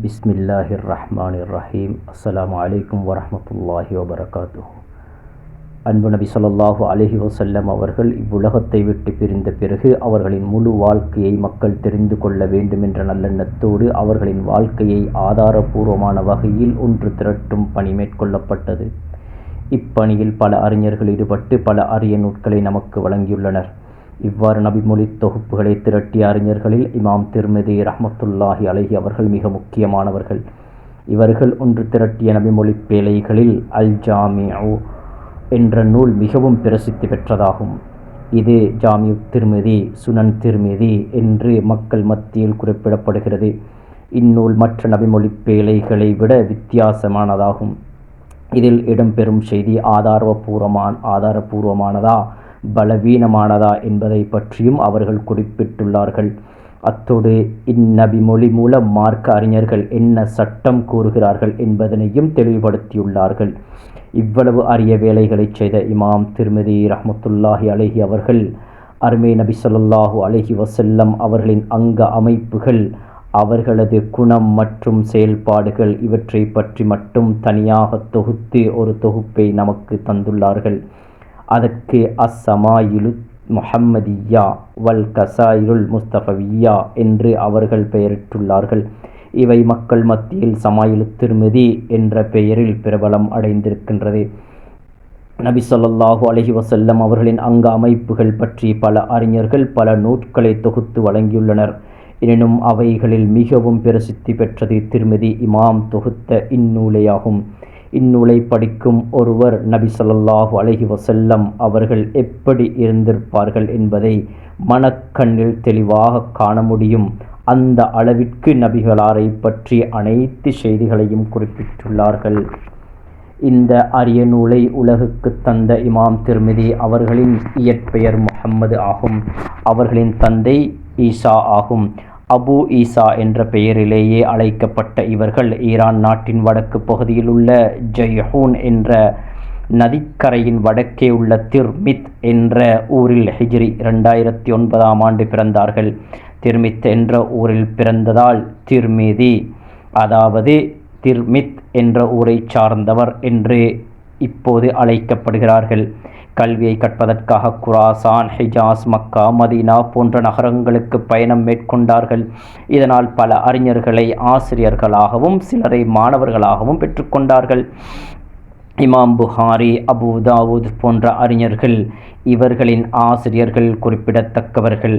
பிஸ்மில்லாஹிர் ரஹ்மான் ரஹீம் அஸ்லாம் அலைக்கும் வரமத்துல்லாஹி வபரகாத்து அன்பு நபி சொல்லாஹு அலஹி வசல்லம் அவர்கள் இவ்வுலகத்தை விட்டு பிரிந்த பிறகு அவர்களின் முழு வாழ்க்கையை மக்கள் தெரிந்து கொள்ள வேண்டும் என்ற நல்லெண்ணத்தோடு அவர்களின் வாழ்க்கையை ஆதாரபூர்வமான வகையில் ஒன்று திரட்டும் பணி மேற்கொள்ளப்பட்டது. இப்பணியில் பல அறிஞர்கள் ஈடுபட்டு பல அரிய நூட்களை நமக்கு வழங்கியுள்ளனர். இவ்வாறு நபிமொழி தொகுப்புகளை திரட்டிய அறிஞர்களில் இமாம் திருமதி ரஹமத்துல்லாஹி அலஹி அவர்கள் மிக முக்கியமானவர்கள். இவர்கள் ஒன்று திரட்டிய நபிமொழி பேழைகளில் அல் ஜாமிஉ என்ற நூல் மிகவும் பிரசித்தி பெற்றதாகும். இது ஜாமியு திருமிதி சுனன் திருமிதி என்று மக்கள் மத்தியில் குறிப்பிடப்படுகிறது. இந்நூல் மற்ற நபிமொழி பேழைகளை விட வித்தியாசமானதாகும். இதில் இடம்பெறும் செய்தி ஆதாரபூர்வமான ஆதாரபூர்வமானதா? பலவீனமானதா என்பதை பற்றியும் அவர்கள் குறிப்பிட்டுள்ளார்கள். அத்தோடு இந்நபி மொழி மூலம் மார்க்க அறிஞர்கள் என்ன சட்டம் கூறுகிறார்கள் என்பதனையும் தெளிவுபடுத்தியுள்ளார்கள். இவ்வளவு அரிய வேலைகளை செய்த இமாம் திருமதி ரஹமத்துல்லாஹி அலஹி அவர்கள் அருமை நபி சொல்லாஹூ அலஹி வசல்லம் அவர்களின் அங்க அமைப்புகள் அவர்களது குணம் மற்றும் செயல்பாடுகள் இவற்றை பற்றி மட்டும் தனியாக தொகுத்து ஒரு தொகுப்பை நமக்கு தந்துள்ளார்கள். அதற்கு அஸ்ஸமாயிலு முஹம்மதியா வல் கசாயிருல் முஸ்தபவியா என்று அவர்கள் பெயரிட்டுள்ளார்கள். இவை மக்கள் மத்தியில் சமாயிலு திருமதி என்ற பெயரில் பிரபலம் அடைந்திருக்கின்றது. நபி சொல்லாஹு அலஹி வசல்லம் அவர்களின் அங்க அமைப்புகள் பற்றி பல அறிஞர்கள் பல நூட்களை தொகுத்து வழங்கியுள்ளனர். எனினும் அவைகளில் மிகவும் பிரசித்தி பெற்றது திருமதி இமாம் தொகுத்த இந்நூலையாகும். இந்நூலை படிக்கும் ஒருவர் நபி சொல்லாஹு அலஹி வசல்லம் அவர்கள் எப்படி இருந்திருப்பார்கள் என்பதை மனக்கண்ணில் தெளிவாக காண முடியும். அந்த அளவிற்கு நபிகளாரை பற்றி அனைத்து செய்திகளையும் குறிப்பிட்டுள்ளார்கள். இந்த அரிய நூலை உலகுக்கு தந்த இமாம் திருமிதி அவர்களின் இயற்பெயர் முகம்மது ஆகும். அவர்களின் தந்தை ஈசா ஆகும். அபு ஈசா என்ற பெயரிலேயே அழைக்கப்பட்ட இவர்கள் ஈரான் நாட்டின் வடக்கு பகுதியில் உள்ள ஜெய்ஹூன் என்ற நதிக்கரையின் வடக்கே உள்ள திர்மித் என்ற ஊரில் ஹிஜ்ரி இரண்டாயிரத்தி ஒன்பதாம் ஆண்டு பிறந்தார்கள். திர்மித் என்ற ஊரில் பிறந்ததால் திர்மிதி அதாவது திர்மித் என்ற ஊரை சார்ந்தவர் என்று இப்போது அழைக்கப்படுகிறார்கள். கல்வியை கற்பதற்காக குராசான் ஹிஜாஸ் மக்கா மதீனா போன்ற நகரங்களுக்கு பயணம் மேற்கொண்டார்கள். இதனால் பல அறிஞர்களை ஆசிரியர்களாகவும் சிலரை மாணவர்களாகவும் பெற்றுக்கொண்டார்கள். இமாம் புகாரி அபு தாவூத் போன்ற அறிஞர்கள் இவர்களின் ஆசிரியர்கள் குறிப்பிடத்தக்கவர்கள்.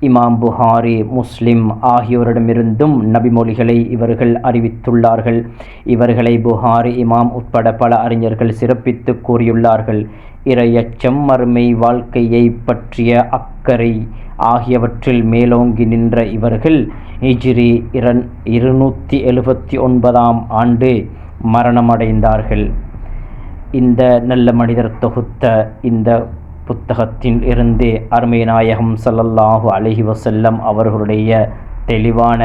இமாம் புகாரி முஸ்லிம் ஆகியோரிடமிருந்தும் நபிமொழிகளை இவர்கள் அறிவித்துள்ளார்கள். இவர்களை புகாரி இமாம் உட்பட பல அறிஞர்கள் சிறப்பித்து கூறியுள்ளார்கள். இரையச்சம் மறுமை வாழ்க்கையை பற்றிய அக்கறை ஆகியவற்றில் மேலோங்கி நின்ற இவர்கள் ஹிஜ்ரி இரண் இருநூற்றி எழுபத்தி ஒன்பதாம் ஆண்டு மரணமடைந்தார்கள். இந்த நல்ல மனிதர் தொகுத்த இந்த புத்தகத்தில் இருந்து அருமை நாயகம் சல்லல்லாஹு அலஹி வசல்லம் அவர்களுடைய தெளிவான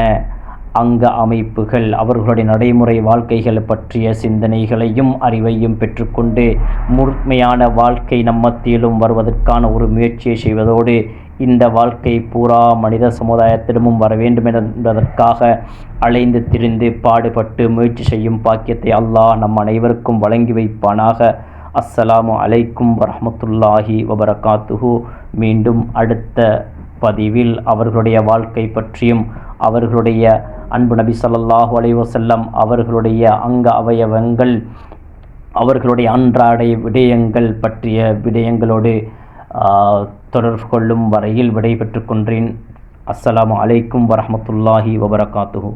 அங்க அமைப்புகள் அவர்களுடைய நடைமுறை வாழ்க்கைகள் பற்றிய சிந்தனைகளையும் அறிவையும் பெற்றுக்கொண்டு முழுமையான வாழ்க்கை நம்மத்திலும் வருவதற்கான ஒரு முயற்சியை செய்வதோடு இந்த வாழ்க்கை பூரா மனித சமுதாயத்திடமும் வர வேண்டும் என்பதற்காக அலைந்து திரிந்து பாடுபட்டு முயற்சி செய்யும் பாக்கியத்தை அல்லாஹ் நம் அனைவருக்கும் வழங்கி வைப்பானாக. அஸ்ஸலாமு அலைக்கும் வரமத்துல்லாஹி வபரகாத்துஹு. மீண்டும் அடுத்த பதிவில் அவர்களுடைய வாழ்க்கை பற்றியும் அவர்களுடைய அன்பு நபி சொல்லாஹு அலைவசல்லம் அவர்களுடைய அங்க அவயவங்கள் அவர்களுடைய அன்றாடை விடயங்கள் பற்றிய விடயங்களோடு தொடர்பு கொள்ளும் வரையில் விடைபெற்று கொன்றேன் அஸ்ஸலாமு அலைக்கும் வரமத்துல்லாஹி வபரகாத்துஹு.